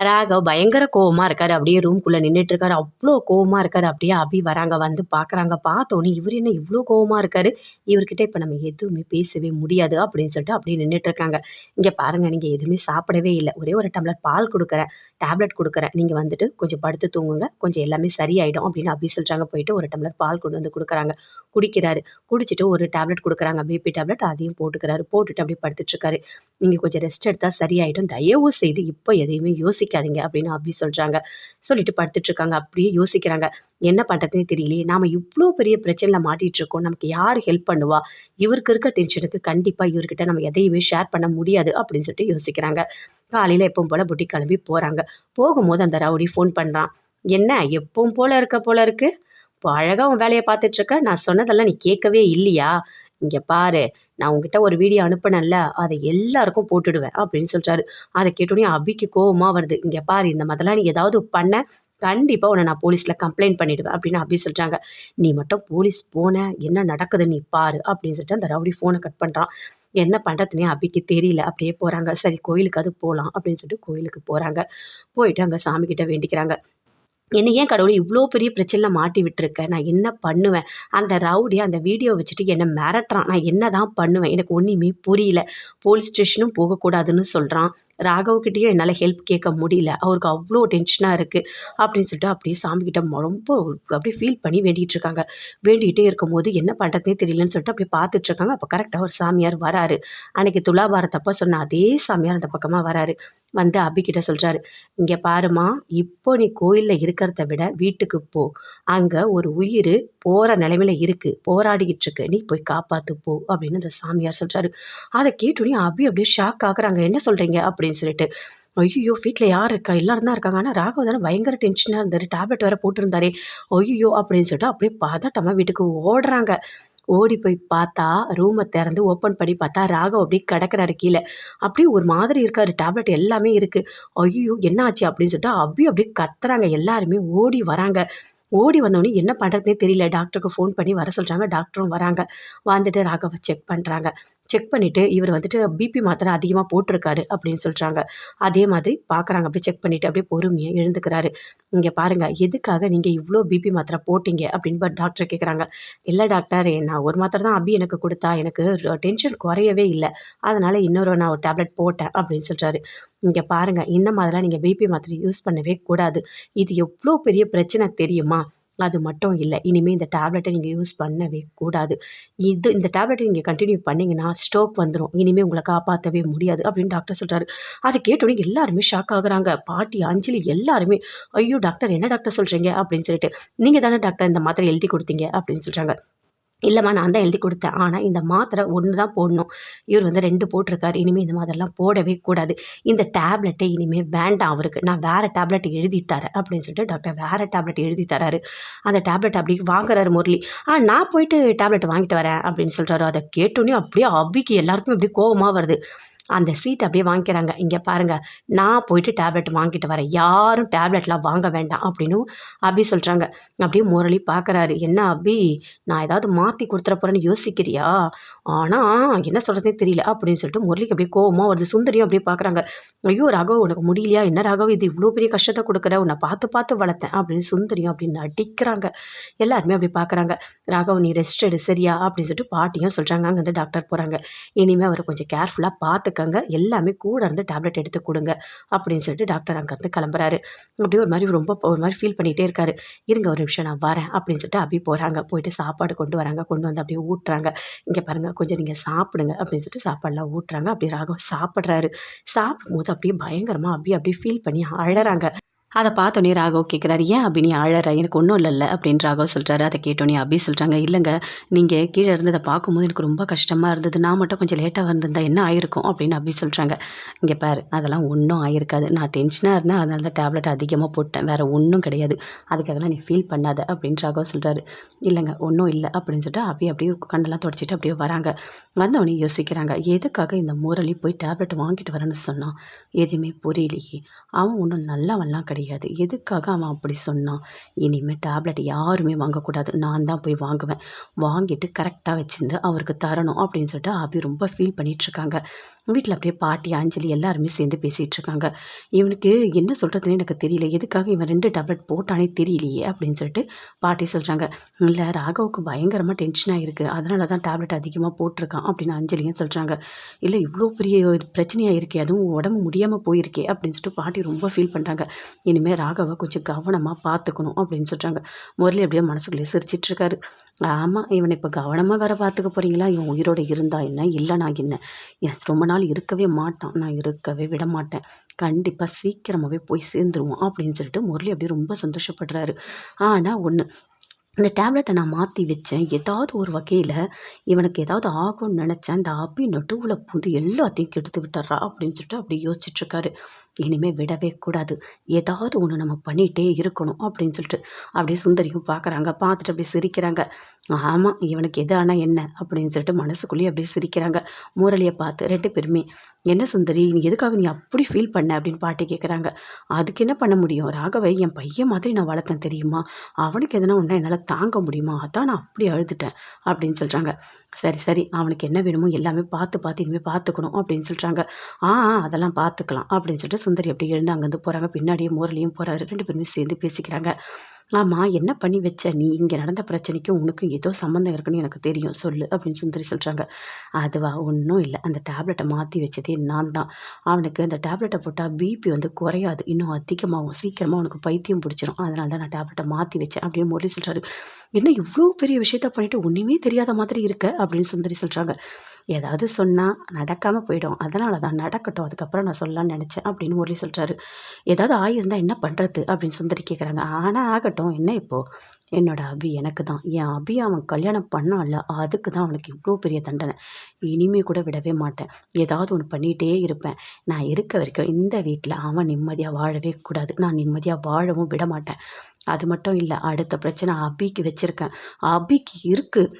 ராகவ் பயங்கர கோவமாக இருக்காரு. அப்படியே ரூம்குள்ள நின்றுட்டு இருக்காரு. அவ்வளோ கோவமாக இருக்காரு. அப்படியே அபி வராங்க. வந்து பார்க்குறாங்க. பார்த்தோன்னே இவர் என்ன இவ்வளோ கோவமாக இருக்காரு? இவர்கிட்ட இப்போ நம்ம எதுவுமே பேசவே முடியாது அப்படின்னு சொல்லிட்டு அப்படியே நின்னுட்டு இருக்காங்க. இங்க பாருங்க நீங்கள் எதுவுமே சாப்பிடவே இல்லை ஒரே ஒரு டம்ளர் பால் கொடுக்குறேன் டேப்லெட் கொடுக்குறேன் நீங்கள் வந்துட்டு கொஞ்சம் படுத்து தூங்குங்க. கொஞ்சம் எல்லாமே சரியாயிடும் அப்படின்னு அபி சொல்கிறாங்க போயிட்டு ஒரு டம்ளர் பால் கொண்டு வந்து கொடுக்குறாங்க குடிக்கிறாரு. குடிச்சிட்டு ஒரு டேப்லெட் கொடுக்குறாங்க பிபி டேப்லெட் அதையும் போட்டுக்கிறாரு. போட்டுட்டு அப்படியே படுத்துட்டு இருக்காரு. கொஞ்சம் ரெஸ்ட் எடுத்தால் சரியாயிடும். தயவு செய்து இப்போ எதையுமே யோசிக்காதீங்க அப்படின்னு அபி சொல்கிறாங்க சொல்லிட்டு படுத்துட்டு இருக்காங்க. அப்படியே யோசிக்கிறாங்க. என்ன பண்றதுன்னே தெரியலையே! நாம இவ்ளோ பெரிய பிரச்சனையில் மாட்டிட்டு இருக்கோம். நமக்கு யாரு ஹெல்ப் பண்ணுவா? இவருக்கு இருக்க டென்ஷனுக்கு கண்டிப்பா இவர்கிட்ட நம்ம எதையுமே ஷேர் பண்ண முடியாது அப்படின்னு சொல்லிட்டு யோசிக்கிறாங்க. காலையில எப்பவும் போல புட்டி கிளம்பி போறாங்க. போகும்போது அந்த ரவுடி ஃபோன் பண்றான். என்ன எப்பவும் போல இருக்க போல இருக்கு? இப்போ அழகா உன் வேலைய பார்த்துட்டு இருக்க. நான் சொன்னதெல்லாம் நீ கேட்கவே இல்லையா? இங்கே பாரு. நான் உங்ககிட்ட ஒரு வீடியோ அனுப்பினேன்ல அதை எல்லாருக்கும் போட்டுடுவேன் அப்படின்னு சொல்கிறாரு அதை கேட்டோடனே அபிக்கு கோபமாக வருது. இங்கே பாரு இந்த மாதிரிலாம் நீ ஏதாவது பண்ண கண்டிப்பாக உன்னை நான் போலீஸில் கம்ப்ளைண்ட் பண்ணிவிடுவேன் அப்படின்னு அப்படி சொல்கிறாங்க நீ மட்டும் போலீஸ் போன என்ன நடக்குது நீ பாரு அப்படின்னு சொல்லிட்டு அந்த ரவுடி ஃபோனை கட் பண்ணுறான் என்ன பண்ணுறதுனே அபிக்கு தெரியல. அப்படியே போகிறாங்க சரி கோயிலுக்கு அது போகலாம் அப்படின்னு சொல்லிட்டு கோயிலுக்கு போகிறாங்க போயிட்டு அங்கே சாமிக்கிட்ட வேண்டிக்கிறாங்க. என்னை ஏன் கடவுளே இவ்வளோ பெரிய பிரச்சனையில் மாட்டி விட்டுருக்க? நான் என்ன பண்ணுவேன்? அந்த ரவுடி அந்த வீடியோ வச்சுட்டு என்னை மிரட்டுறான். நான் என்ன தான் பண்ணுவேன்? எனக்கு ஒன்றுமே புரியல. போலீஸ் ஸ்டேஷனும் போகக்கூடாதுன்னு சொல்கிறான் ராகவ்கிட்டயும் என்னால் ஹெல்ப் கேட்க முடியல. அவருக்கு அவ்வளோ டென்ஷனாக இருக்குது அப்படின்னு சொல்லிட்டு அப்படியே சாமிக்கிட்ட ரொம்ப அப்படியே ஃபீல் பண்ணி வேண்டிகிட்டு இருக்காங்க. வேண்டிகிட்டே இருக்கும்போது என்ன பண்ணுறதே தெரியலன்னு சொல்லிட்டு அப்படியே பார்த்துட்ருக்காங்க அப்போ கரெக்டாக ஒரு சாமியார் வராரு. அன்றைக்கி துலாபாரத்தப்போ சொன்ன அதே சாமியார் அந்த பக்கமாக வராரு. வந்து அபிக்கிட்ட சொல்கிறாரு இங்கே பாருமா பாரும்மா, இப்போ நீ கோயிலில் இருக்க இருக்கிறத விட வீட்டுக்கு போ. அங்கே ஒரு உயிர் போகிற நிலைமையில இருக்கு. போராடிக்கிட்டு இருக்கு. நீ போய் காப்பாற்று போ அப்படின்னு அந்த சாமியார் சொல்கிறாரு அதை கேட்டோனே அபி அப்படியே ஷாக் ஆகுறாங்க. என்ன சொல்கிறீங்க அப்படின்னு சொல்லிட்டு. ஐயோ வீட்டில் யார் இருக்கா? எல்லாரும் தான் இருக்காங்க. ஆனால் ராகவ் தானே பயங்கர டென்ஷனாக இருந்தார் டேப்லெட் வேறு போட்டிருந்தாரே! ஐயோ அப்படின்னு சொல்லிட்டு அப்படியே பதட்டமாக வீட்டுக்கு ஓடுறாங்க. ஓடி போய் பார்த்தா, ரூமை திறந்து ஓப்பன் பண்ணி பார்த்தா, ராகவ் அப்படியே கிடக்கிறாரு கீழே அப்படியே ஒரு மாதிரி இருக்காரு. டேப்லெட் எல்லாமே இருக்குது ஐயோ என்ன ஆச்சு? அப்படின்னு சொல்லிட்டு அப்படியே அப்படியே கத்துறாங்க. எல்லாருமே ஓடி வராங்க. ஓடி வந்தவொடனே என்ன பண்ணுறதுனே தெரியல. டாக்டருக்கு ஃபோன் பண்ணி வர சொல்கிறாங்க டாக்டரும் வராங்க. வந்துட்டு ராகவை செக் பண்ணுறாங்க செக் பண்ணிவிட்டு இவர் வந்துட்டு பிபி மாத்திரை அதிகமாக போட்டிருக்காரு அப்படின்னு சொல்கிறாங்க அதே மாதிரி பார்க்குறாங்க. அப்படியே செக் பண்ணிவிட்டு அப்படியே பொறுமையாக எழுந்துக்கிறாரு. இங்கே பாருங்கள் எதுக்காக நீங்கள் இவ்வளோ பிபி மாத்திரை போட்டீங்க? அப்படின்னு டாக்டர் கேட்குறாங்க. இல்லை டாக்டர் நான் ஒரு மாத்திரை தான் அபி எனக்கு கொடுத்தா எனக்கு டென்ஷன் குறையவே இல்லை அதனால் இன்னொரு நான் ஒரு டேப்லெட் போட்டேன் அப்படின்னு சொல்கிறாரு இங்கே பாருங்கள் இந்த மாதிரிலாம் நீங்கள் பிபி மாத்திரை யூஸ் பண்ணவே கூடாது. இது எவ்வளோ பெரிய பிரச்சனை தெரியுமா? அது மட்டும் இல்லை இனிமே இந்த டேப்லெட்டை நீங்கள் யூஸ் பண்ணவே கூடாது. இது இந்த டேப்லெட்டை நீங்கள் கண்டினியூ பண்ணிங்கன்னா ஸ்ட்ரோக் வந்துடும் இனிமேல் உங்களை காப்பாற்றவே முடியாது அப்படின்னு டாக்டர் சொல்கிறாரு அதை கேட்டோடனே எல்லாருமே ஷாக் ஆகுறாங்க. பாட்டி, அஞ்சலி எல்லாருமே, ஐயோ! டாக்டர் என்ன டாக்டர் சொல்கிறீங்க அப்படின்னு சொல்லிட்டு. நீங்கள் தானே டாக்டர் இந்த மாத்திரை எழுதி கொடுத்தீங்க அப்படின்னு சொல்கிறாங்க இல்லைம்மா நான் தான் எழுதி கொடுத்தேன் ஆனால் இந்த மாத்திரை ஒன்று தான் போடணும். இவர் வந்து ரெண்டு போட்டிருக்காரு. இனிமேல் இந்த மாதிரிலாம் போடவே கூடாது. இந்த டேப்லெட்டே இனிமேல் வேண்டாம் அவருக்கு. நான் வேறு டேப்லெட் எழுதி தரேன் அப்படின்னு சொல்லிட்டு டாக்டர் வேறு டேப்லெட் எழுதி தராரு. அந்த டேப்லெட் அப்படியே வாங்குறாரு முரளி. ஆ நான் போயிட்டு டேப்லெட் வாங்கிட்டு வரேன் அப்படின்னு சொல்கிறாரு அதை கேட்டோன்னே அப்படியே அபிக்கு எல்லாருக்குமே அப்படியே கோபமாக வருது. அந்த சீட் அப்படியே வாங்கிக்கிறாங்க. இங்கே பாருங்கள் நான் போயிட்டு டேப்லெட் வாங்கிட்டு வரேன். யாரும் டேப்லெட்லாம் வாங்க வேண்டாம் அப்படின்னு அபி சொல்கிறாங்க அப்படியே முரளி பார்க்குறாரு. என்ன அபி நான் ஏதாவது மாற்றி குடுத்துற போகிறேன்னு யோசிக்கிறியா? ஆனால் என்ன சொல்கிறதே தெரியல அப்படின்னு சொல்லிட்டு முரளிக்கு அப்படியே கோவமாக வருது. சுந்தரியும் அப்படியே பார்க்குறாங்க. ஐயோ! ராகவ் உனக்கு முடியலையா? என்ன ராகவ் இது இவ்வளோ பெரிய கஷ்டத்தை கொடுக்குற உன்ன பார்த்து பார்த்து வளர்த்தேன் அப்படின்னு சுந்தரியும் அப்படின்னு நடிக்கிறாங்க. எல்லாருமே அப்படி பார்க்குறாங்க. ராகவ் நீ ரெஸ்ட் எடு சரியா? அப்படின்னு சொல்லிட்டு பாட்டியும் சொல்கிறாங்க அங்கேருந்து டாக்டர் போகிறாங்க இனிமேல் அவர் கொஞ்சம் கேர்ஃபுல்லாக பார்த்து இருக்காங்க எல்லாமே கூட இருந்து டேப்லெட் எடுத்து கொடுங்க அப்படின்னு சொல்லிட்டு டாக்டர் அங்கேருந்து கிளம்புறாரு. அப்படியே ஒரு மாதிரி ரொம்ப ஒரு மாதிரி ஃபீல் பண்ணிகிட்டே இருக்காரு. இருங்க ஒரு நிமிஷம் நான் வரேன் அப்படின்னு சொல்லிட்டு அப்படி போகிறாங்க போயிட்டு சாப்பாடு கொண்டு வராங்க. கொண்டு வந்து அப்படியே ஊட்டுறாங்க. இங்கே பாருங்க கொஞ்சம் நீங்கள் சாப்பிடுங்க அப்படின்னு சொல்லிட்டு சாப்பாடுலாம் ஊட்டுறாங்க. அப்படியே ராகவ் சாப்பிட்றாரு சாப்பிடும்போது அப்படியே பயங்கரமாக அப்படியே அப்படியே ஃபீல் பண்ணி அழறாங்க. அதை பார்த்தோன்னே ராகவ் கேட்குறாரு. ஏன் அப்படி நீ அழற? எனக்கு ஒன்றும் இல்லைல்ல அப்படின்னு ராகவ் அதை அத கேட்டோனே சொல்கிறாங்க இல்லைங்க நீங்கள் கீழே இருந்து அதை பார்க்கும்போது எனக்கு ரொம்ப கஷ்டமாக இருந்தது. நான் மட்டும் கொஞ்சம் லேட்டாக வந்திருந்தா என்ன ஆயிருக்கும்? அப்படின்னு அப்படி சொல்கிறாங்க இங்கே பாரு அதெல்லாம் ஒன்றும் ஆயிருக்காது. நான் டென்ஷனாக இருந்தேன். அதனால தான் டேப்லெட் அதிகமாக போட்டேன். வேறு ஒன்றும் கிடையாது. அதுக்காகலாம் நீ ஃபீல் பண்ணாத அப்படின்னு ராகவ் சொல்கிறாரு இல்லைங்க ஒன்றும் இல்லை அப்படின்னு சொல்லிட்டு அப்படியே அப்படியே கண்ணெல்லாம் தொடச்சிட்டு அப்படியே வராங்க. வந்தவனே யோசிக்கிறாங்க. எதுக்காக இந்த முரளி போய் டேப்லெட் வாங்கிட்டு வரேன்னு சொன்னான்? எதுவுமே புரியலையே! அவன் ஒன்றும் நல்லவன்லாம் கிடையாது. கிடையாது. எதுக்காக அவன் அப்படி சொன்னான்? இனிமேல் டேப்லெட் யாருமே வாங்கக்கூடாது. நான் தான் போய் வாங்குவேன். வாங்கிட்டு கரெக்டாக வச்சுருந்து அவருக்கு தரணும் அப்படின்னு சொல்லிட்டு அபி ரொம்ப ஃபீல் பண்ணிகிட்ருக்காங்க வீட்டில் அப்படியே பாட்டி அஞ்சலி எல்லாருமே சேர்ந்து பேசிகிட்டு இருக்காங்க இவனுக்கு என்ன சொல்கிறதுன்னு எனக்கு தெரியல. எதுக்காக இவன் ரெண்டு டேப்லெட் போட்டானே தெரியலையே அப்படின்னு சொல்லிட்டு பாட்டி சொல்கிறாங்க இல்லை ராகவுக்கு பயங்கரமாக டென்ஷனாக இருக்குது அதனால தான் டேப்லெட் அதிகமாக போட்டிருக்கான் அப்படின்னு அஞ்சலியும் சொல்கிறாங்க இல்லை இவ்வளோ பெரிய ஒரு பிரச்சனையாக இருக்கே அதுவும் உடம்பு முடியாமல் போயிருக்கே அப்படின்னு சொல்லிட்டு பாட்டி ரொம்ப ஃபீல் பண்ணுறாங்க இனிமேல் ராகவை கொஞ்சம் கவனமாக பார்த்துக்கணும் அப்படின்னு சொல்கிறாங்க முரளி அப்படியே மனசுக்குள்ளே சிரிச்சிட்டு இருக்காரு. ஆமாம் இவனை இப்போ கவனமாக வேற பார்த்துக்க போகிறீங்களா இவன் உயிரோட இருந்தா என்ன? இல்லைனா என்ன? என் ரொம்ப நாள் இருக்கவே மாட்டான். நான் இருக்கவே விட மாட்டேன். கண்டிப்பாக சீக்கிரமாகவே போய் சேர்ந்துருவோம் அப்படின்னு சொல்லிட்டு முரளி அப்படியே ரொம்ப சந்தோஷப்படுறாரு. ஆனால் ஒன்று இந்த டேப்லெட்டை நான் மாற்றி வச்சேன். ஏதாவது ஒரு வகையில் இவனுக்கு ஏதாவது ஆகும்னு நினச்சேன். இந்த அபி நடுவில் புது எல்லாத்தையும் கெடுத்து விட்டுறா அப்படின்னு சொல்லிட்டு அப்படி யோசிச்சுட்ருக்காரு இனிமேல் விடவே கூடாது. ஏதாவது ஒன்று நம்ம பண்ணிகிட்டே இருக்கணும் அப்படின்னு சொல்லிட்டு அப்படியே சுந்தரியும் பார்க்குறாங்க பார்த்துட்டு அப்படியே சிரிக்கிறாங்க. ஆமாம் இவனுக்கு எது ஆனால் என்ன அப்படின்னு சொல்லிட்டு மனசுக்குள்ளேயே அப்படியே சிரிக்கிறாங்க. முரளியை பார்த்து ரெண்டு பேருமே என்ன சுந்தரி நீ எதுக்காக நீ அப்படி ஃபீல் பண்ண? அப்படின்னு பாட்டி கேட்குறாங்க அதுக்கு என்ன பண்ண முடியும்? ராகவை என் பையன் மாதிரி நான் வளர்த்தேன் தெரியுமா? அவனுக்கு எதனா ஒன்றா என்னால் தாங்க முடியுமா? அதான் நான் அப்படி அழுதுட்டேன் அப்படின்னு சொல்கிறாங்க சரி சரி அவனுக்கு என்ன வேணுமோ எல்லாமே பார்த்து பார்த்து இனிமேல் பார்த்துக்கணும் அப்படின்னு சொல்கிறாங்க ஆ அதெல்லாம் பார்த்துக்கலாம் அப்படின்னு சொல்லிட்டு சுந்தரி அப்படி எழுந்து அங்கேருந்து போகிறாங்க பின்னாடியே மோரலையும் போகிறாரு ரெண்டு பேருமே சேர்ந்து பேசிக்கிறாங்க. ஆமாம் என்ன பண்ணி வச்ச? நீ இங்கே நடந்த பிரச்சனைக்கும் உனக்கும் ஏதோ சம்மந்தம் இருக்குன்னு எனக்கு தெரியும். சொல்லு அப்படின்னு சுந்தரி சொல்கிறாங்க அதுவா? ஒன்றும் இல்லை. அந்த டேப்லெட்டை மாற்றி வச்சதே நான் தான். அவனுக்கு அந்த டேப்லெட்டை போட்டால் பிபி வந்து குறையாது. இன்னும் அதிகமாகும் சீக்கிரமாக அவனுக்கு பைத்தியம் பிடிச்சிரும். அதனால தான் நான் டேப்லெட்டை மாற்றி வச்சேன் அப்படின்னு முரளி சொல்கிறாரு என்ன இவ்வளோ பெரிய விஷயத்த பண்ணிட்டு ஒன்றுமே தெரியாத மாதிரி இருக்க? அப்படின்னு சுந்தரி சொல்கிறாங்க ஏதாவது சொன்னால் நடக்காமல் போயிடும். அதனால தான் நடக்கட்டும் அதுக்கப்புறம் நான் சொல்லலாம்னு நினச்சேன் அப்படின்னு முரளி சொல்கிறாரு ஏதாவது ஆகியிருந்தால் என்ன பண்ணுறது அப்படின்னு சுந்தரி கேட்குறாங்க ஆனால் ஆகட்டும் என்ன இப்போது என்னோட அபி எனக்கு தான் என் அபி அவன் கல்யாணம் பண்ணான்ல அதுக்கு தான் அவனுக்கு இவ்வளோ பெரிய தண்டனை. இனிமே கூட விடவே மாட்டேன். ஏதாவது ஒன்று பண்ணிகிட்டே இருப்பேன். நான் இருக்க வரைக்கும் இந்த வீட்டில் அவன் நிம்மதியாக வாழவே கூடாது. நான் நிம்மதியாக வாழவும் விட மாட்டேன். அது மட்டும் இல்லை அடுத்த பிரச்சனை அபிக்கு வச்சுருக்கேன். அபிக்கு இருக்குது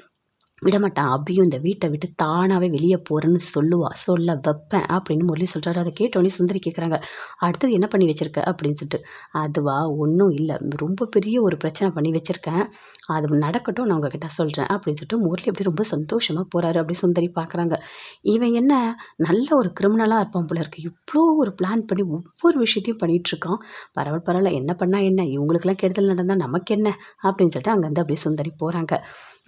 விடமாட்டான். அபியும் இந்த வீட்டை விட்டு தானாகவே வெளியே போகிறேன்னு சொல்லுவா. சொல்ல வைப்பேன் அப்படின்னு முரளி சொல்கிறாரு அதை கேட்டோன்னே சுந்தரி கேட்குறாங்க அடுத்தது என்ன பண்ணி வச்சிருக்க? அப்படின்னு சொல்லிட்டு அதுவா? ஒன்றும் இல்லை. ரொம்ப பெரிய ஒரு பிரச்சனை பண்ணி வச்சுருக்கேன். அது நடக்கட்டும் நான் உங்ககிட்ட சொல்கிறேன் அப்படின்னு சொல்லிட்டு முரளி அப்படி ரொம்ப சந்தோஷமாக போகிறாரு அப்படி சுந்தரி பார்க்குறாங்க இவன் என்ன? நல்ல ஒரு கிரிமினலாக இருப்பான் போல இருக்கு. இவ்வளோ ஒரு பிளான் பண்ணி ஒவ்வொரு விஷயத்தையும் பண்ணிகிட்ருக்கான் பரவாயில்ல பரவாயில்ல. என்ன பண்ணால் என்ன? இவங்களுக்கெல்லாம் கெடுதல் நடந்தால் நமக்கு என்ன அப்படின்னு சொல்லிட்டு அங்கேருந்து அப்படியே சுந்தரி போகிறாங்க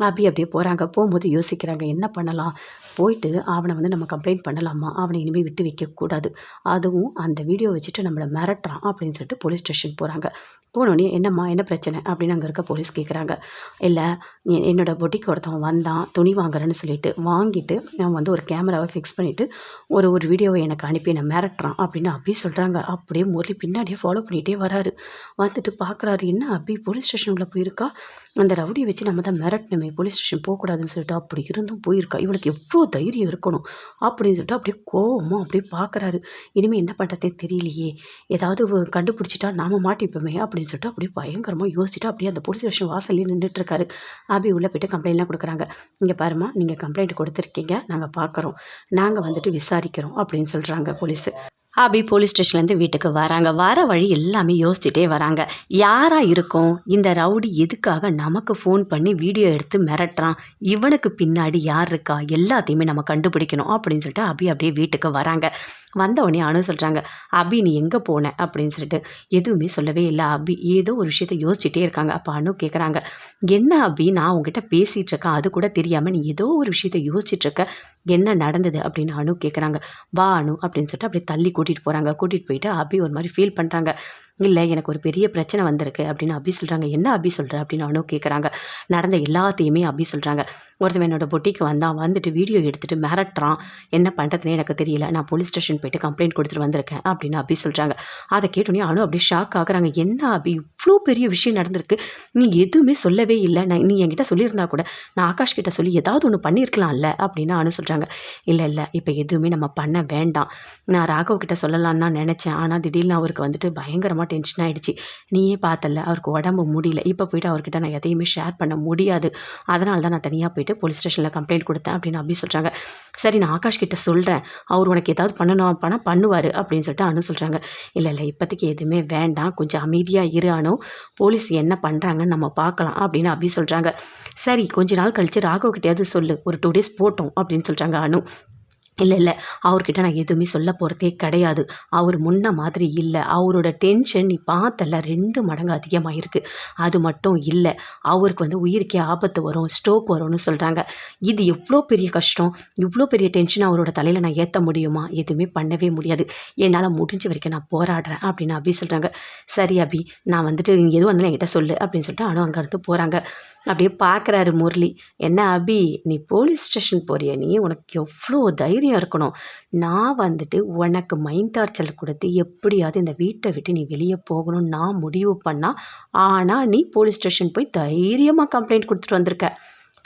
அபி அப்படியே போகிறாங்க போகும்போது யோசிக்கிறாங்க என்ன பண்ணலாம்? போயிட்டு அவனை வந்து நம்ம கம்ப்ளைண்ட் பண்ணலாமா? அவனை இனிமேல் விட்டு வைக்கக்கூடாது அதுவும் அந்த வீடியோ வச்சுட்டு நம்மளை மிரட்டுறான் அப்படின்னு சொல்லிட்டு போலீஸ் ஸ்டேஷன் போகிறாங்க போனோடனே என்னம்மா என்ன பிரச்சனை? அப்படின்னு அங்கே இருக்க போலீஸ் கேட்குறாங்க இல்லை என்னோட பொட்டிக்கு ஒருத்தவன் வந்தான் துணி வாங்குறேன்னு சொல்லிட்டு வாங்கிட்டு அவன் வந்து ஒரு கேமராவை ஃபிக்ஸ் பண்ணிவிட்டு ஒரு ஒரு வீடியோவை எனக்கு அனுப்பி என்னை மிரட்டுறான் அப்படின்னு அப்பி சொல்கிறாங்க அப்படியே முரளி பின்னாடியே ஃபாலோ பண்ணிகிட்டே வராரு. வந்துட்டு பார்க்குறாரு என்ன அப்பி? போலீஸ் ஸ்டேஷன் உள்ளே போயிருக்கா? அந்த ரவுடியை வச்சு நம்ம தான் மிரட்டணுமே போலீஸ் ஸ்டேஷன் போகக்கூடாதுன்னு சொல்லிட்டு அப்படி இருந்தும் போயிருக்கா. இவளுக்கு எவ்வளோ தைரியம் இருக்கணும் அப்படின்னு சொல்லிட்டு அப்படியே கோவமாக அப்படியே பார்க்குறாரு இனிமேல் என்ன பண்ணுறதே தெரியலையே. ஏதாவது கண்டுபிடிச்சிட்டா நாம மாட்டிப்போமே அப்படின்னு சொல்லிட்டு அப்படியே பயங்கரமாக யோசிச்சுட்டு அப்படியே அந்த போலீஸ் ஸ்டேஷன் வாசல்லே நின்றுட்டு இருக்காரு. அபி உள்ளே போயிட்டு கம்ப்ளைண்ட்லாம் கொடுக்குறாங்க. இங்கே பாருமா நீங்கள் கம்ப்ளைண்ட் கொடுத்துருக்கீங்க நாங்கள் பார்க்குறோம் நாங்கள் வந்துட்டு விசாரிக்கிறோம் அப்படின்னு சொல்கிறாங்க போலீஸு அபி போலீஸ் ஸ்டேஷன்லேருந்து வீட்டுக்கு வராங்க. வர வழி எல்லாமே யோசிச்சுட்டே வராங்க. யாராக இருக்கும்? இந்த ரவுடி எதுக்காக நமக்கு ஃபோன் பண்ணி வீடியோ எடுத்து மிரட்டுறான்? இவனுக்கு பின்னாடி யார் இருக்கா? எல்லாத்தையுமே நம்ம கண்டுபிடிக்கணும் அப்படின்னு சொல்லிட்டு அபி அப்படியே வீட்டுக்கு வராங்க. வந்தவொடனே அனு சொல்கிறாங்க அபி நீ எங்கே போன? அப்படின்னு சொல்லிட்டு. எதுவுமே சொல்லவே இல்லை அபி. ஏதோ ஒரு விஷயத்த யோசிச்சுட்டே இருக்காங்க. அப்போ அனு கேட்குறாங்க என்ன அபி? நான் உங்ககிட்ட பேசிகிட்டு இருக்கேன். அது கூட தெரியாமல் நீ ஏதோ ஒரு விஷயத்த யோசிச்சுட்ருக்க என்ன நடந்தது? அப்படின்னு அனு கேட்குறாங்க வா அனு. அப்படின்னு சொல்லிட்டு அப்படியே தள்ளி கூட்டிகிட்டு போகிறாங்க கூட்டிகிட்டு போயிட்டு அபி ஒரு மாதிரி ஃபீல் பண்ணுறாங்க இல்லை எனக்கு ஒரு பெரிய பிரச்சனை வந்திருக்கு அப்படின்னு அபி சொல்கிறாங்க என்ன அபி சொல்கிற அப்படின்னு அவனும் கேட்குறாங்க நடந்த எல்லாத்தையுமே அபி சொல்கிறாங்க ஒருத்தன் என்னோட பொட்டிக்கு வந்தான் வந்துட்டு வீடியோ எடுத்துகிட்டு மிரட்டுறான். என்ன பண்ணுறதுனே எனக்கு தெரியல. நான் போலீஸ் ஸ்டேஷன் போயிட்டு கம்ப்ளைண்ட் கொடுத்துட்டு வந்திருக்கேன் அப்படின்னு அபி சொல்கிறாங்க அதை கேட்டோன்னே அவனும் அப்படியே ஷாக் ஆகுறாங்க. என்ன அபி? இவ்வளோ பெரிய விஷயம் நடந்திருக்கு. நீ எதுவுமே சொல்லவே இல்லை. நான் நீ என்கிட்ட சொல்லியிருந்தா கூட நான் ஆகாஷ் கிட்ட சொல்லி ஏதாவது ஒன்று பண்ணியிருக்கலாம்ல அப்படின்னு அனு சொல்கிறாங்க இல்லை இல்லை. இப்போ எதுவுமே நம்ம பண்ண வேண்டாம். நான் ராகவ் கிட்ட சொல்லலான்னு தான் நினச்சேன். ஆனால் திடீர்னு அவருக்கு வந்துட்டு பயங்கரமாக டென்ஷன் ஆகிடுச்சு நீயே பார்த்தல அவருக்கு உடம்பு முடியல. இப்போ போயிட்டு அவர்கிட்ட நான் எதையுமே ஷேர் பண்ண முடியாது. அதனால தான் நான் தனியாக போயிட்டு போலீஸ் ஸ்டேஷனில் கம்ப்ளைண்ட் கொடுத்தேன் அப்படின்னு அப்படி சொல்கிறாங்க சரி நான் ஆகாஷ் கிட்ட சொல்கிறேன் அவர் உனக்கு ஏதாவது பண்ணணும் பண்ணால் பண்ணுவார் அப்படின்னு சொல்லிட்டு அனு சொல்கிறாங்க இல்லை இல்லை இப்போதைக்கு எதுவுமே வேண்டாம். கொஞ்சம் அமைதியாக இரு அனு. போலீஸ் என்ன பண்ணுறாங்கன்னு நம்ம பார்க்கலாம் அப்படின்னு அப்படி சொல்கிறாங்க சரி கொஞ்ச நாள் கழித்து ராகவ் கிட்டேயாவது சொல்லு. ஒரு டூ டேஸ் போட்டோம் அப்படின்னு சொல்கிறாங்க அனு. இல்லை இல்லை. அவர்கிட்ட நான் எதுவுமே சொல்ல போகிறதே கிடையாது. அவர் முன்ன மாதிரி இல்லை. அவரோட டென்ஷன் நீ பார்த்தல ரெண்டு மடங்கு அதிகமாகிருக்கு அது மட்டும் இல்லை. அவருக்கு வந்து உயிருக்கே ஆபத்து வரும் ஸ்ட்ரோக் வரும்னு சொல்கிறாங்க இது எவ்வளோ பெரிய கஷ்டம்? இவ்வளோ பெரிய டென்ஷன் அவரோட தலையில் நான் ஏற்ற முடியுமா? எதுவுமே பண்ணவே முடியாது. என்னால் முடிஞ்ச வரைக்கும் நான் போராடுறேன் அப்படின்னு அபி சொல்கிறாங்க சரி அபி நான் வந்துட்டு எதுவும் வந்து என்கிட்ட சொல்லு அப்படின்னு சொல்லிட்டு அனு அங்கேருந்து போகிறாங்க அப்படியே பார்க்குறாரு முரளி. என்ன அபி நீ போலீஸ் ஸ்டேஷன் போகிறிய நீ உனக்கு எவ்வளோ தைரியம் இருக்கணும். நான் வந்துட்டு உனக்கு மைண்ட் டார்ச்சல் கொடுத்து எப்படியாவது இந்த வீட்டை விட்டு நீ வெளியே போகணும் நான் முடிவு பண்ணால் ஆனால் நீ போலீஸ் ஸ்டேஷன் போய் தைரியமாக கம்ப்ளைண்ட் கொடுத்துட்டு வந்திருக்க.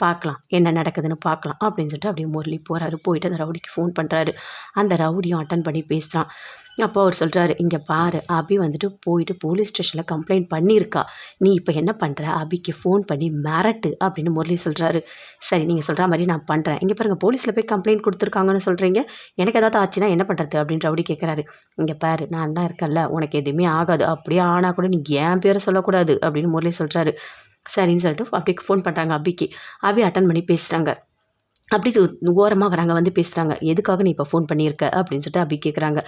பார்க்கலாம். என்ன நடக்குதுன்னு பார்க்கலாம் அப்படின்னு சொல்லிட்டு அப்படியே முரளி போகிறாரு போயிட்டு அந்த ரவுடிக்கு ஃபோன் பண்ணுறாரு அந்த ரவுடியும் அட்டன் பண்ணி பேசுகிறான் அப்போ அவர் சொல்கிறாரு இங்கே பாரு அபி வந்துட்டு போயிட்டு போலீஸ் ஸ்டேஷனில் கம்ப்ளைண்ட் பண்ணியிருக்கா. நீ இப்போ என்ன பண்ணுற அபிக்கு ஃபோன் பண்ணி மிரட்டு அப்படின்னு முரளி சொல்கிறாரு சரி நீங்கள் சொல்கிற மாதிரி நான் பண்ணுறேன் இங்கே பாருங்கள் போலீஸில் போய் கம்ப்ளைண்ட் கொடுத்துருக்காங்கன்னு சொல்கிறீங்க எனக்கு ஏதாவது ஆச்சுன்னா என்ன பண்ணுறது அப்படின்னு ரவுடி கேட்குறாரு இங்கே பாரு நான் தான் இருக்கேன்ல. உனக்கு எதுவுமே ஆகாது. அப்படியே ஆனால் கூட நீ என் பேரை சொல்லக்கூடாது அப்படின்னு முரளி சொல்கிறாரு சரின்னு சொல்லிட்டு அப்படியே ஃபோன் பண்ணுறாங்க அபிக்கு அபி அட்டன் பண்ணி பேசுகிறாங்க அப்படி ஓரமாக வராங்க வந்து பேசுகிறாங்க எதுக்காக நீ இப்போ ஃபோன் பண்ணியிருக்க? அப்படின்னு சொல்லிட்டு அப்படி கேட்குறாங்க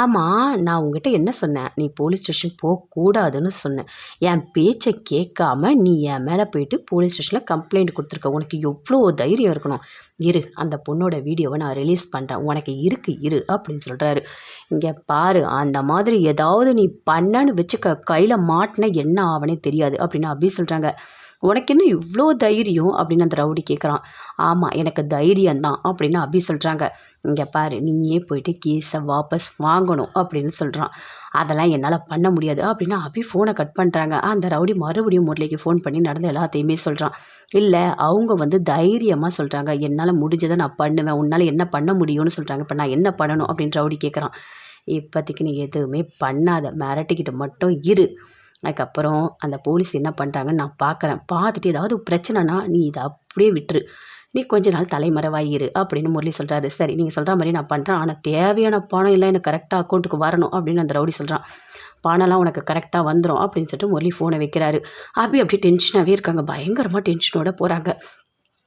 ஆமாம் நான் உங்ககிட்ட என்ன சொன்னேன்? நீ போலீஸ் ஸ்டேஷன் போகக்கூடாதுன்னு சொன்னேன். என் பேச்சை கேட்காம நீ என் மேலே போயிட்டு போலீஸ் ஸ்டேஷனில் கம்ப்ளைண்ட் கொடுத்துருக்க. உனக்கு எவ்வளோ தைரியம் இருக்கணும்? இரு அந்த பொண்ணோட வீடியோவை நான் ரிலீஸ் பண்ணுறேன் உனக்கு இருக்கு இரு அப்படின்னு சொல்கிறாரு இங்கே பாரு அந்த மாதிரி ஏதாவது நீ பண்ணன்னு வச்சுக்க கையில் மாட்டின என்ன ஆவனே தெரியாது அப்படின்னு அப்படி சொல்கிறாங்க உனக்கு என்ன இவ்வளோ தைரியம்? அப்படின்னு அந்த ரவுடி கேட்குறான் ஆமாம் எனக்கு தைரியம்தான் அப்படின்னு அபி சொல்கிறாங்க இங்கே பாரு நீயே போயிட்டு கேஸை வாபஸ் வாங்கணும் அப்படின்னு சொல்கிறான் அதெல்லாம் என்னால் பண்ண முடியாது அப்படின்னு அபி ஃபோனை கட் பண்ணுறாங்க அந்த ரவுடி மறுபடியும் முரளிக்கு ஃபோன் பண்ணி நடந்த எல்லாத்தையுமே சொல்கிறான் இல்லை அவங்க வந்து தைரியமாக சொல்கிறாங்க என்னால் முடிஞ்சதை நான் பண்ணுவேன் உன்னால் என்ன பண்ண முடியும்னு சொல்கிறாங்க இப்போ நான் என்ன பண்ணணும் அப்படின்னு ரவுடி கேட்குறான் இப்போதைக்கு நீ எதுவுமே பண்ணாத மிரட்டிக்கிட்டு மட்டும் இரு. அதுக்கப்புறம் அந்த போலீஸ் என்ன பண்ணுறாங்கன்னு நான் பார்க்குறேன் பார்த்துட்டு ஏதாவது பிரச்சனைனா நீ இதை அப்படியே விட்டுரு. நீ கொஞ்ச நாள் தலைமறைவாயிரு அப்படின்னு முரளி சொல்கிறாரு சரி நீங்கள் சொல்கிற மாதிரி நான் பண்ணுறேன் ஆனால் தேவையான பணம் இல்லை எனக்கு கரெக்டாக அக்கௌண்ட்டுக்கு வரணும் அப்படின்னு அந்த ரவுடி சொல்கிறான் பணம்லாம் உனக்கு கரெக்டாக வந்துடும் அப்படின்னு சொல்லிட்டு முரளி ஃபோனை வைக்கிறாரு. அபி அப்படியே டென்ஷனாகவே இருக்காங்க. பயங்கரமாக டென்ஷனோட போகிறாங்க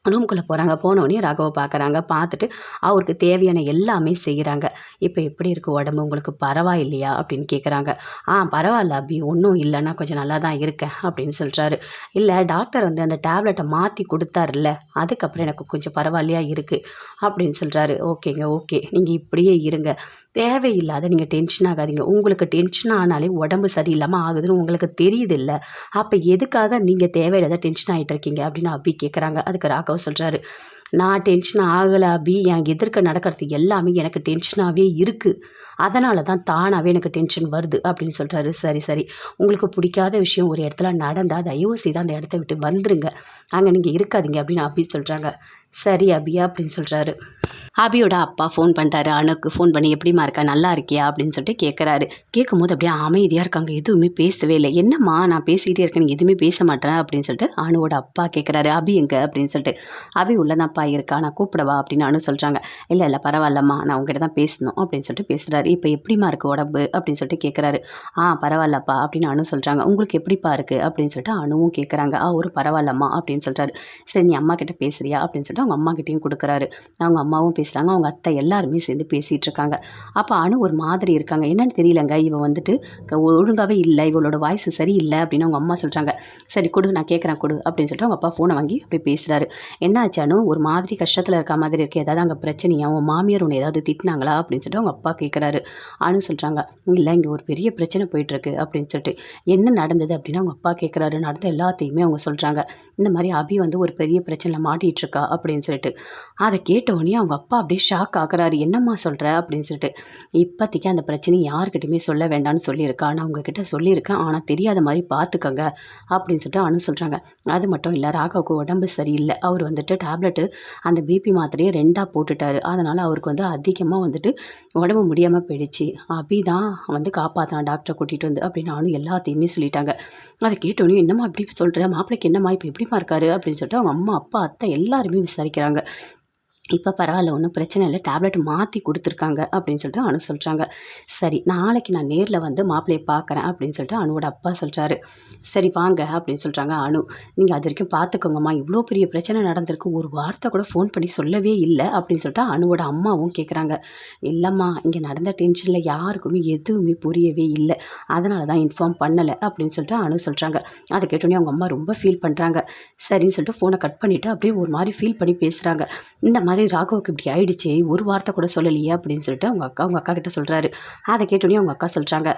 ரூம்குள்ளே போகிறாங்க போனோடனே ராகவை பார்க்குறாங்க பார்த்துட்டு அவருக்கு தேவையான எல்லாமே செய்கிறாங்க இப்போ எப்படி இருக்குது உடம்பு? உங்களுக்கு பரவாயில்லையா அப்படின்னு கேட்குறாங்க ஆ பரவாயில்ல அபி. ஒன்றும் இல்லைன்னா கொஞ்சம் நல்லா தான் இருக்கேன் அப்படின்னு சொல்கிறாரு இல்லை டாக்டர் வந்து அந்த டேப்லெட்டை மாற்றி கொடுத்தாருல்ல. அதுக்கப்புறம் எனக்கு கொஞ்சம் பரவாயில்லையா இருக்குது அப்படின்னு சொல்கிறாரு ஓகேங்க ஓகே. நீங்கள் இப்படியே இருங்க. தேவையில்லாத நீங்கள் டென்ஷன் ஆகாதீங்க. உங்களுக்கு டென்ஷன் ஆனாலே உடம்பு சரியில்லாமல் ஆகுதுன்னு உங்களுக்கு தெரியுது இல்லை அப்போ எதுக்காக நீங்கள் தேவையில்லாத டென்ஷன் ஆகிட்டு இருக்கீங்க அப்படின்னு அப்பி கேட்குறாங்க அதுக்கு ராகவ் சொல்கிறாரு நான் டென்ஷன் ஆகலை அபி. என் எதிர்க்க நடக்கிறது எல்லாமே எனக்கு டென்ஷனாகவே இருக்குது அதனால தான் தானாகவே எனக்கு டென்ஷன் வருது அப்படின்னு சொல்கிறாரு சரி சரி. உங்களுக்கு பிடிக்காத விஷயம் ஒரு இடத்துல நடந்தால் தயவு செய்து அந்த இடத்த விட்டு வந்துருங்க. அங்கே நீங்கள் இருக்காதீங்க அப்படின்னு அபி சொல்கிறாங்க சரி அபியா அப்படின்னு சொல்கிறாரு அபியோட அப்பா ஃபோன் பண்ணுறாரு அணுக்கு ஃபோன் பண்ணி எப்படிம்மா இருக்கா? நல்லா இருக்கியா? அப்படின்னு சொல்லிட்டு கேட்குறாரு கேட்கும் போது அப்படியே அமைதியாக இருக்காங்க. எதுவுமே பேசவே இல்லை. என்னம்மா? நான் பேசிகிட்டே இருக்கேன். எதுவுமே பேச மாட்டேன் அப்படின்னு சொல்லிட்டு அணுவோட அப்பா கேட்குறாரு அபி எங்க? அப்படின்னு சொல்லிட்டு. அபி உள்ளதான்ப்பா இருக்கா நான் கூப்பிடவா? அப்படின்னு அனு சொல்கிறாங்க இல்லை இல்லை பரவாயில்லம்மா நான் உங்ககிட்ட தான் பேசணும் அப்படின்னு சொல்லிட்டு பேசுகிறாரு இப்போ எப்படிம்மா இருக்குது உடம்பு? அப்படின்னு சொல்லிட்டு கேட்குறாரு ஆ பரவாயில்லப்பா அப்படின்னு அனு சொல்கிறாங்க உங்களுக்கு எப்படிப்பா இருக்குது அப்படின்னு சொல்லிட்டு அணுவும் கேட்குறாங்க ஆ ஒரு பரவாயில்லம்மா அப்படின்னு சொல்கிறாரு சரி நீ அம்மா கிட்ட பேசுறியா? அப்படின்னு சொல்லிட்டு அவங்க அம்மா கிட்டேயும் கொடுக்குறாரு. அவங்க அம்மாவும் பேசுகிறாங்க அவங்க அத்தை எல்லாருமே சேர்ந்து பேசிகிட்டு இருக்காங்க. அப்போ அணு ஒரு மாதிரி இருக்காங்க. என்னன்னு தெரியலங்க. இவன் வந்துட்டு ஒழுங்காகவே இல்லை. இவளோட வாய்ஸ் சரியில்லை அப்படின்னு அவங்க அம்மா சொல்கிறாங்க சரி கொடு நான் கேட்குறேன் கொடு அப்படின்னு சொல்லிட்டு அவங்க அப்பா ஃபோனை வாங்கி அப்படியே பேசுகிறாரு என்னாச்சு அணு? அனு ஒரு மாதிரி கஷ்டத்தில் இருக்க மாதிரி இருக்குது ஏதாவது அங்கே பிரச்சனையா உன் மாமியார் உன்னை ஏதாவது திட்டினாங்களா? அப்படின்னு சொல்லிட்டு அவங்க அப்பா கேட்குறாரு அனு சொல்கிறாங்க இல்லை இங்கே ஒரு பெரிய பிரச்சனை போயிட்டுருக்கு. அப்படின்னு சொல்லிட்டு என்ன நடந்தது? அப்படின்னு அவங்க அப்பா கேட்குறாரு நடந்த எல்லாத்தையுமே அவங்க சொல்கிறாங்க இந்த மாதிரி அபி வந்து ஒரு பெரிய பிரச்சனையில் மாட்டிகிட்டு இருக்கா? அப்படின்னு சொல்லிட்டு. அதை கேட்ட உடனே அவங்க அப்பா அப்படியே ஷாக் ஆகுறாரு. என்னம்மா சொல்கிற அப்படின்னு சொல்லிட்டு இப்போதைக்கு அந்த பிரச்சனை யாருக்கிட்டையுமே சொல்ல வேண்டாம்னு சொல்லியிருக்கா. நான் உங்ககிட்ட சொல்லியிருக்கேன். ஆனால் தெரியாத மாதிரி பார்த்துக்கோங்க அப்படின்னு சொல்லிட்டு அனு சொல்கிறாங்க அது மட்டும் இல்லை ராகாவுக்கு உடம்பு சரியில்லை. அவர் வந்துட்டு டேப்லெட்டு அந்த பிபி மாத்திரையை ரெண்டாக போட்டுட்டார். அதனால் அவருக்கு வந்து அதிகமாக வந்துட்டு உடம்பு முடியாமல் போயிடுச்சு. அபி தான் வந்து காப்பாற்றான் டாக்டரை கூட்டிகிட்டு வந்து அப்படின்னு நானும் எல்லாத்தையுமே சொல்லிட்டாங்க. அதை கேட்டோன்னே என்னம்மா இப்படி சொல்கிற மாப்பிள்ளைக்கு என்னம்மா இப்போ எப்படிமா இருக்காரு? அப்படின்னு சொல்லிட்டு அவங்க அம்மா அப்பா அத்தை எல்லாருமே விசாரிக்கிறாங்க. இப்போ பரவாயில்ல ஒன்றும் பிரச்சனை இல்லை. டேப்லெட் மாற்றி கொடுத்துருக்காங்க அப்படின்னு சொல்லிட்டு அனு சொல்கிறாங்க சரி நாளைக்கு நான் நேரில் வந்து மாப்பிள்ளையை பார்க்குறேன் அப்படின்னு சொல்லிட்டு அனுவோட அப்பா சொல்கிறாரு சரி வாங்க அப்படின்னு சொல்கிறாங்க அனு. நீங்கள் அது வரைக்கும் பார்த்துக்கோங்கம்மா இவ்வளோ பெரிய பிரச்சனை நடந்திருக்கு. ஒரு வார்த்தை கூட ஃபோன் பண்ணி சொல்லவே இல்லை அப்படின்னு சொல்லிட்டு அனுவோட அம்மாவும் கேட்குறாங்க இல்லைம்மா இங்கே நடந்த டென்ஷனில் யாருக்குமே எதுவுமே புரியவே இல்லை. அதனால தான் இன்ஃபார்ம் பண்ணலை அப்படின்னு சொல்லிட்டு அனு சொல்கிறாங்க அதை கேட்டோன்னே அவங்க அம்மா ரொம்ப ஃபீல் பண்ணுறாங்க சரின்னு சொல்லிட்டு ஃபோனை கட் பண்ணிவிட்டு அப்படியே ஒரு மாதிரி ஃபீல் பண்ணி பேசுகிறாங்க இந்த மாதிரி ராகவுக்கு இப்படி ஆயிடுச்சு ஒரு வார்த்தை கூட சொல்லலையே அப்படின்னு சொல்லிட்டு அவங்க அக்கா அவங்க அக்கா கிட்ட சொல்கிறாரு அதை கேட்டோன்னே அவங்க அக்கா சொல்கிறாங்க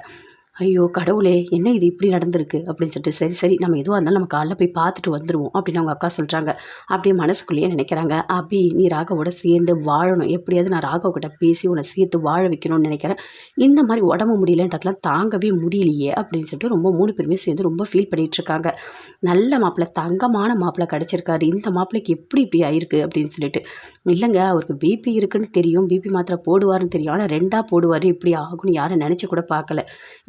ஐயோ கடவுளே என்ன இது இப்படி நடந்திருக்கு? அப்படின்னு சொல்லிட்டு சரி சரி நம்ம எதுவாக இருந்தாலும் நம்ம காலைல போய் பார்த்துட்டு வந்துடுவோம் அப்படின்னு அவங்க அக்கா சொல்கிறாங்க அப்படியே மனசுக்குள்ளேயே நினைக்கிறாங்க. அபி நீ ராகவோட சேர்ந்து வாழணும். எப்படியாவது நான் ராகவக்கிட்ட பேசி உன்னை சேர்த்து வாழ வைக்கணும்னு நினைக்கிறேன். இந்த மாதிரி உடம்பு முடியலன்றதுலாம் தாங்கவே முடியலையே அப்படின்னு சொல்லிட்டு ரொம்ப மூணு பேருமே சேர்ந்து ரொம்ப ஃபீல் பண்ணிகிட்டு இருக்காங்க. நல்ல மாப்பிள்ளை தங்கமான மாப்பிள்ளை கிடச்சிருக்காரு. இந்த மாப்பிள்ளைக்கு எப்படி இப்படி ஆயிருக்கு அப்படின்னு சொல்லிட்டு இல்லைங்க அவருக்கு பிபி இருக்குன்னு தெரியும். பிபி மாத்திரை போடுவாருன்னு தெரியும். ஆனால் ரெண்டாக போடுவார். இப்படி ஆகும்னு யாரும் நினச்சி கூட பார்க்கல.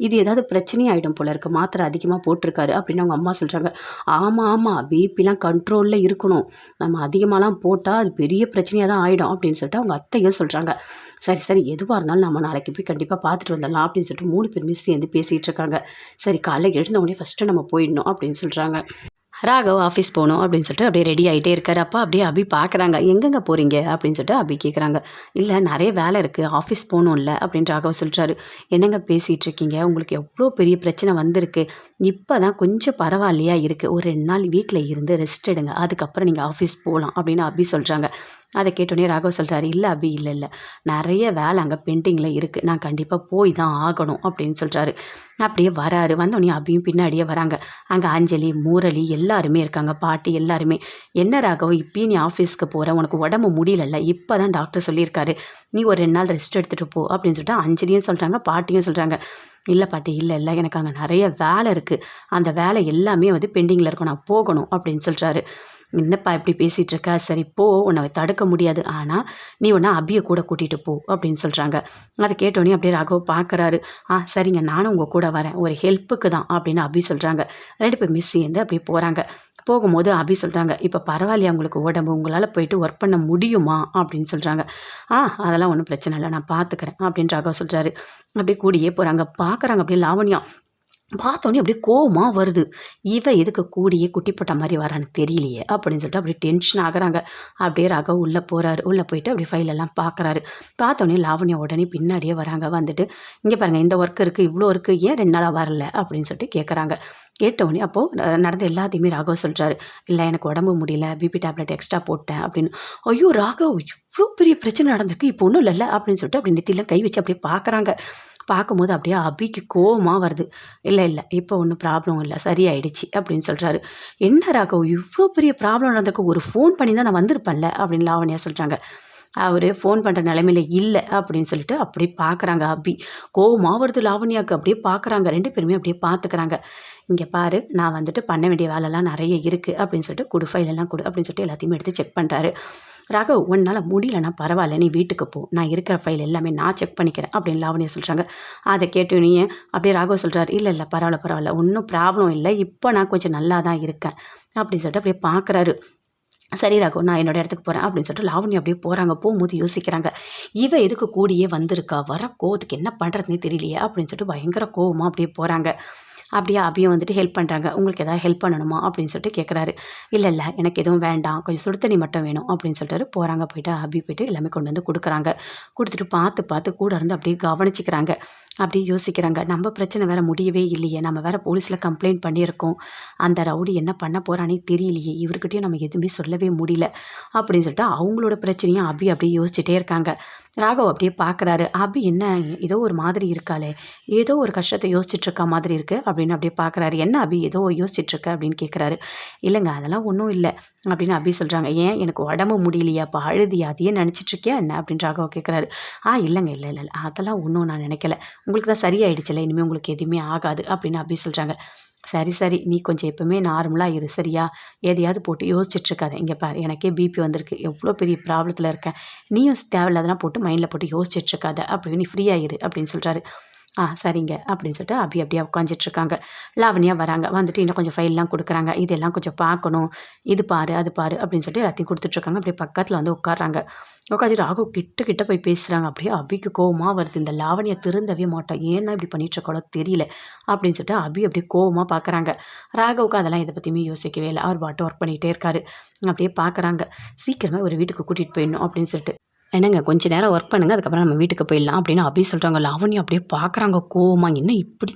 இது ஏதாவது பிரச்சனையாயிடும் போல இருக்குது மாத்திரை அதிகமாக போட்டிருக்காரு அப்படின்னு அவங்க அம்மா சொல்கிறாங்க ஆமாம் ஆமாம் பிபிலாம் கண்ட்ரோலில் இருக்கணும். நம்ம அதிகமாகலாம் போட்டால் அது பெரிய பிரச்சனையாக தான் ஆகிடும் அப்படின்னு சொல்லிட்டு அவங்க அத்தையும் சொல்கிறாங்க சரி சரி. எதுவாக இருந்தாலும் நம்ம நாளைக்கு போய் கண்டிப்பாக பார்த்துட்டு வந்துடலாம் அப்படின்னு சொல்லிட்டு மூணு பேருமே சேர்ந்து பேசிகிட்டு இருக்காங்க. சரி காலையில் எழுந்த உடனே ஃபஸ்ட்டு நம்ம போயிடணும் அப்படின்னு சொல்கிறாங்க ராகவ் ஆஃபீஸ் போகணும் அப்படின்னு சொல்லிட்டு அப்படியே ரெடி ஆகிட்டே இருக்கார். அப்போ அப்படியே அபி பார்க்குறாங்க எங்கெங்கே போகிறீங்க அப்படின்னு சொல்லிட்டு அபி கேட்குறாங்க இல்லை நிறைய வேலை இருக்குது ஆஃபீஸ் போகணும்ல அப்படின்னு ராகவ் சொல்கிறாரு என்னங்க பேசிகிட்டு இருக்கீங்க? உங்களுக்கு எவ்வளோ பெரிய பிரச்சனை வந்திருக்கு. இப்போ தான் கொஞ்சம் பரவாயில்லையா இருக்குது ஒரு ரெண்டு நாள் வீட்டில் இருந்து ரெஸ்ட் எடுங்க. அதுக்கப்புறம் நீங்கள் ஆஃபீஸ் போகலாம் அப்படின்னு அபி சொல்கிறாங்க அதை கேட்டோடனே ராகவ் சொல்கிறாரு இல்லை அபி இல்லை இல்லை. நிறைய வேலை அங்கே பெண்டிங்கில் இருக்குது நான் கண்டிப்பாக போய் தான் ஆகணும் அப்படின்னு சொல்கிறாரு அப்படியே வராரு. வந்தோடனே அபியும் பின்னாடியே வராங்க. அங்கே அஞ்சலி மூரளி எல்லாருமே இருக்காங்க. பாட்டி எல்லாருமே. என்ன ராகவ் இப்பயும் நீ ஆஃபீஸ்க்கு போகிற உனக்கு உடம்பு முடியலல்ல. இப்போ தான் டாக்டர் சொல்லியிருக்காரு. நீ ஒரு ரெண்டு நாள் ரெஸ்ட் எடுத்துகிட்டு போ அப்படின்னு சொல்லிட்டு அஞ்சலியும் சொல்கிறாங்க பாட்டியும் சொல்கிறாங்க இல்லை பாட்டி இல்லை இல்லை. எனக்கு அங்கே நிறைய வேலை இருக்குது அந்த வேலை எல்லாமே வந்து பெண்டிங்கில் இருக்கும். நான் போகணும் அப்படின்னு சொல்கிறாரு என்னப்பா இப்படி பேசிகிட்டு இருக்க? சரி போ. உன்னை தடுக்க முடியாது. ஆனால் நீ ஒன்றா அபியை கூட கூட்டிகிட்டு போ அப்படின்னு சொல்கிறாங்க அதை கேட்டோன்னே அப்படியே ராகவ் பார்க்குறாரு ஆ சரிங்க. நானும் உங்கள் கூட வரேன். ஒரு ஹெல்ப்புக்கு தான் அப்படின்னு அபி சொல்கிறாங்க ரெண்டு பேர் மிஸ் சேர்ந்து அப்படியே போகிறாங்க போகும்போது அபி சொல்கிறாங்க இப்போ பரவாயில்லையா உங்களுக்கு உடம்பு? உங்களால் போயிட்டு ஒர்க் பண்ண முடியுமா? அப்படின்னு சொல்கிறாங்க ஆ அதெல்லாம் ஒன்றும் பிரச்சனை இல்லை நான் பார்த்துக்கிறேன் அப்படின்னு ராகவ் சொல்கிறாரு அப்படியே கூடியே போகிறாங்க பார்க்குறாங்க அப்படியே லாவண்யா. பார்த்தோன்னே அப்படியே கோவமாக வருது. இவ எதுக்கு கூடியே குட்டி போட்ட மாதிரி வரான்னு தெரியலையே அப்படின்னு சொல்லிட்டு அப்படியே டென்ஷன் ஆகுறாங்க. அப்படியே ரக உள்ளே போகிறாரு உள்ளே போயிட்டு அப்படியே ஃபைலெல்லாம் பார்க்குறாரு பார்த்தோன்னே லாவண்யா உடனே பின்னாடியே வராங்க. வந்துட்டு இங்கே பாருங்கள் இந்த ஒர்க் இருக்குது இவ்வளோ இருக்குது ஏன் ரெண்டு நாளாக வரல? அப்படின்னு சொல்லிட்டு கேட்குறாங்க கேட்டவுடனே அப்போது நடந்த எல்லாத்தையுமே ராகவ் சொல்கிறாரு இல்லை எனக்கு உடம்பு முடியல பிபி டேப்லெட் எக்ஸ்ட்ரா போட்டேன் அப்படின்னு. ஐயோ ராகவ் இவ்வளோ பெரிய பிரச்சனை நடந்திருக்கு இப்போ ஒன்றும் இல்லைல்ல அப்படின்னு சொல்லிட்டு அப்படி நெத்திலாம் கை வச்சு அப்படியே பார்க்குறாங்க பார்க்கும்போது அப்படியே அபிக்கு கோபமாக வருது. இல்லை இல்லை இப்போ ஒன்றும் ப்ராப்ளம் இல்லை சரியாயிடுச்சு அப்படின்னு சொல்கிறாரு என்ன ராகவ் இவ்வளோ பெரிய ப்ராப்ளம் நடந்திருக்கு ஒரு ஃபோன் பண்ணி தான் நான் வந்திருப்பேன்ல அப்படின்னு லாவண்யா சொல்கிறாங்க அவர் ஃபோன் பண்ணுற நிலமையில இல்லை அப்படின்னு சொல்லிட்டு அப்படியே பார்க்குறாங்க அபி. கோவமாக வருது லாவண்யாவுக்கு அப்படியே பார்க்குறாங்க ரெண்டு பேருமே அப்படியே பார்த்துக்கிறாங்க இங்கே பாரு நான் வந்துட்டு பண்ண வேண்டிய வேலைலாம் நிறைய இருக்குது அப்படின்னு சொல்லிட்டு கொடு ஃபைலெல்லாம் கொடு அப்படின்னு சொல்லிட்டு எல்லாத்தையுமே எடுத்து செக் பண்ணுறாரு ராகவ் உன்னால் முடியலன்னா பரவாயில்ல நீ வீட்டுக்கு போ. நான் இருக்கிற ஃபைல் எல்லாமே நான் செக் பண்ணிக்கிறேன் அப்படின்னு லாவண்யா சொல்கிறாங்க அதை கேட்டு நீ அப்படியே ராகவ் சொல்கிறார் இல்லை இல்லை பரவாயில்ல பரவாயில்ல. ஒன்றும் ப்ராப்ளம் இல்லை. இப்போ நான் கொஞ்சம் நல்லா தான் இருக்கேன் அப்படின்னு சொல்லிட்டு அப்படியே பார்க்குறாரு சரி ராகவ் நான் என்னோட இடத்துக்கு போகிறேன் அப்படின்னு சொல்லிட்டு லாவணி அப்படியே போகிறாங்க போகும்போது யோசிக்கிறாங்க இவ எதுக்கு கூடியே வந்திருக்கா? வர கோவத்துக்கு என்ன பண்ணுறதுனே தெரியலையே அப்படின்னு சொல்லிட்டு பயங்கர கோவமாக அப்படியே போகிறாங்க அப்படியே அபியும் வந்துட்டு ஹெல்ப் பண்ணுறாங்க உங்களுக்கு எதாவது ஹெல்ப் பண்ணணுமா? அப்படின்னு சொல்லிட்டு கேட்குறாரு இல்லை இல்லை எனக்கு எதுவும் வேண்டாம். கொஞ்சம் சுடு தண்ணி மட்டும் வேணும். அப்படின்னு சொல்லிட்டு போகிறாங்க போயிட்டு அபி போயிட்டு எல்லாமே கொண்டு வந்து கொடுக்குறாங்க. கொடுத்துட்டு பார்த்து பார்த்து கூட இருந்து அப்படியே கவனிச்சிக்கிறாங்க. அப்படியே யோசிக்கிறாங்க. நம்ம பிரச்சனை வேற முடியவே இல்லையே. நம்ம வேறு போலீஸில் கம்ப்ளைண்ட் பண்ணியிருக்கோம். அந்த ரவுடி என்ன பண்ண போகிறானே தெரியலையே. இவர்கிட்டயும் நம்ம எதுவுமே சொல்லவே முடியல. அப்படின்னு சொல்லிட்டு அவங்களோட பிரச்சனையும் அபி அப்படியே யோசிச்சுட்டே இருக்காங்க. ராகவ் அப்படியே பார்க்குறாரு அபி என்ன? ஏதோ ஒரு மாதிரி இருக்காளே. ஏதோ ஒரு கஷ்டத்தை யோசிச்சிட்டுருக்கா மாதிரி இருக்குது அப்படின்னு அப்படியே பார்க்குறாரு என்ன அபி? ஏதோ யோசிச்சுட்ருக்க? அப்படின்னு கேட்குறாரு இல்லைங்க அதெல்லாம் ஒன்றும் இல்லை. அப்படின்னு அபி சொல்கிறாங்க ஏன்? எனக்கு உடம்பு முடியலையா அப்போ அழுதியா அதையே நினச்சிட்ருக்கியா என்ன? அப்படின்னு ராகவ் கேட்குறாரு ஆ இல்லைங்க இல்லை இல்லை இல்லை. அதெல்லாம் ஒன்றும் நான் நினைக்கல. உங்களுக்கு தான் சரியாயிடுச்சுல. இனிமேல் உங்களுக்கு எதுவுமே ஆகாது. அப்படின்னு அபி சொல்கிறாங்க சரி சரி நீ கொஞ்சம் எப்பவுமே நார்மலாக இரு சரியா? எதையாவது போட்டு யோசிச்சுட்ருக்காத. இங்கே பாரு எனக்கே பிபி வந்திருக்கு. எவ்வளோ பெரிய ப்ராப்ளத்தில் இருக்கேன். நீயும் தேவையில்லாதெல்லாம் போட்டு மைண்டில் போட்டு யோசிச்சுட்ருக்காத. அப்படின்னு நீ ஃப்ரீயாக இரு அப்படின்னு சொல்கிறாரு ஆ சரிங்க. அப்படின்னு சொல்லிட்டு அப்படி அப்படியே உட்காந்துட்ருக்காங்க லாவணியா வராங்க. வந்துட்டு இன்னும் கொஞ்சம் ஃபைல்லாம் கொடுக்குறாங்க. இதெல்லாம் கொஞ்சம் பார்க்கணும். இது பாரு அது பாரு அப்படின்னு சொல்லிட்டு எல்லாத்தையும் கொடுத்துட்ருக்காங்க. அப்படியே பக்கத்தில் வந்து உட்காடுறாங்க உட்காந்து ராகவ் கிட்ட கிட்ட போய் பேசுகிறாங்க அப்படியே அபிக்கு கோவமாக வருது. இந்த லாவணியை திருந்தவே மாட்டோம் ஏன்னா இப்படி பண்ணிட்டு தெரியல அப்படின்னு சொல்லிட்டு அபி அப்படியே கோவமாக பார்க்குறாங்க. ராகவுக்கு அதெல்லாம் இதை பற்றியுமே யோசிக்கவே இல்லை. அவர் பாட்டு ஒர்க் பண்ணிகிட்டே இருக்காரு. அப்படியே பார்க்குறாங்க. சீக்கிரமாக ஒரு வீட்டுக்கு கூட்டிகிட்டு போயிடணும் அப்படின்னு சொல்லிட்டு. என்னங்க கொஞ்ச நேரம் ஒர்க் பண்ணுங்கள் அதுக்கப்புறம் நம்ம வீட்டுக்கு போயிடலாம் அப்படின்னு அபி சொல்கிறாங்க லாவணி அப்படியே பார்க்குறாங்க கோவமாக என்ன இப்படி